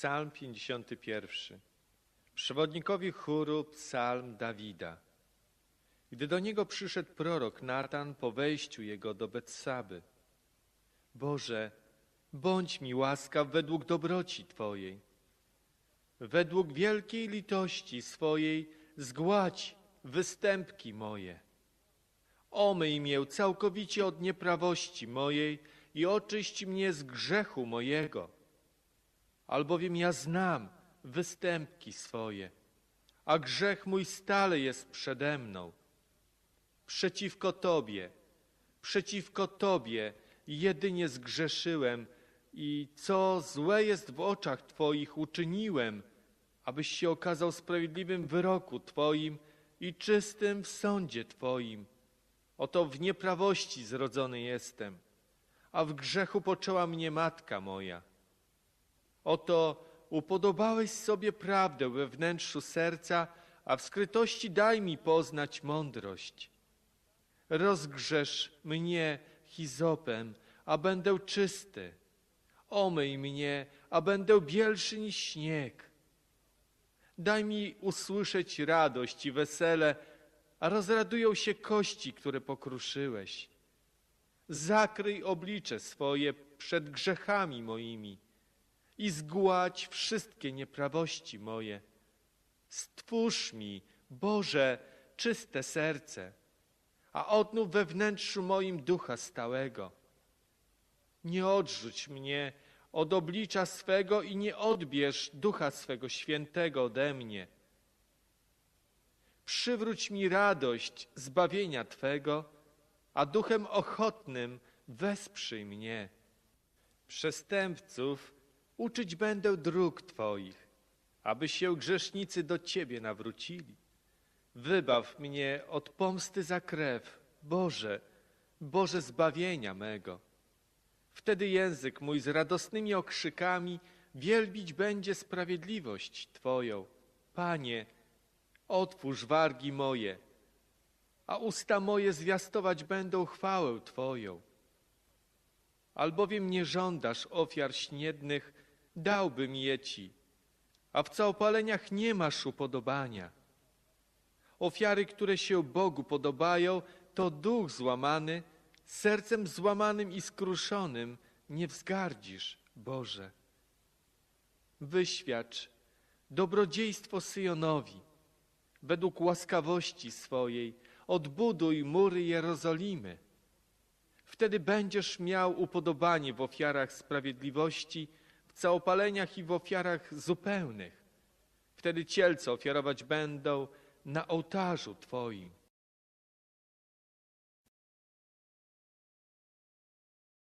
Psalm 51. Przewodnikowi chóru psalm Dawida. Gdy do niego przyszedł prorok Natan po wejściu jego do Betsaby. Boże, bądź mi łaskaw według dobroci Twojej. Według wielkiej litości swojej zgładź występki moje. Omyj mię całkowicie od nieprawości mojej i oczyść mnie z grzechu mojego. Albowiem ja znam występki swoje, a grzech mój stale jest przede mną. Przeciwko Tobie, przeciwko Tobie jedynie zgrzeszyłem i co złe jest w oczach Twoich uczyniłem, abyś się okazał sprawiedliwym wyroku Twoim i czystym w sądzie Twoim. Oto w nieprawości zrodzony jestem, a w grzechu poczęła mnie matka moja. Oto upodobałeś sobie prawdę we wnętrzu serca, a w skrytości daj mi poznać mądrość. Rozgrzesz mnie hizopem, a będę czysty. Omyj mnie, a będę bielszy niż śnieg. Daj mi usłyszeć radość i wesele, a rozradują się kości, które pokruszyłeś. Zakryj oblicze swoje przed grzechami moimi i zgładź wszystkie nieprawości moje. Stwórz mi, Boże, czyste serce, a odnów we wnętrzu moim ducha stałego. Nie odrzuć mnie od oblicza swego i nie odbierz ducha swego świętego ode mnie. Przywróć mi radość zbawienia Twego, a duchem ochotnym wesprzyj mnie. Przestępców uczyć będę dróg Twoich, aby się grzesznicy do Ciebie nawrócili. Wybaw mnie od pomsty za krew, Boże, Boże zbawienia mego. Wtedy język mój z radosnymi okrzykami wielbić będzie sprawiedliwość Twoją. Panie, otwórz wargi moje, a usta moje zwiastować będą chwałę Twoją. Albowiem nie żądasz ofiar śniednych, dałbym je Ci, a w całopaleniach nie masz upodobania. Ofiary, które się Bogu podobają, to duch złamany, sercem złamanym i skruszonym nie wzgardzisz, Boże. Wyświadcz dobrodziejstwo Syjonowi, według łaskawości swojej, odbuduj mury Jerozolimy. Wtedy będziesz miał upodobanie w ofiarach sprawiedliwości, w całopaleniach i w ofiarach zupełnych. Wtedy cielce ofiarować będą na ołtarzu Twoim.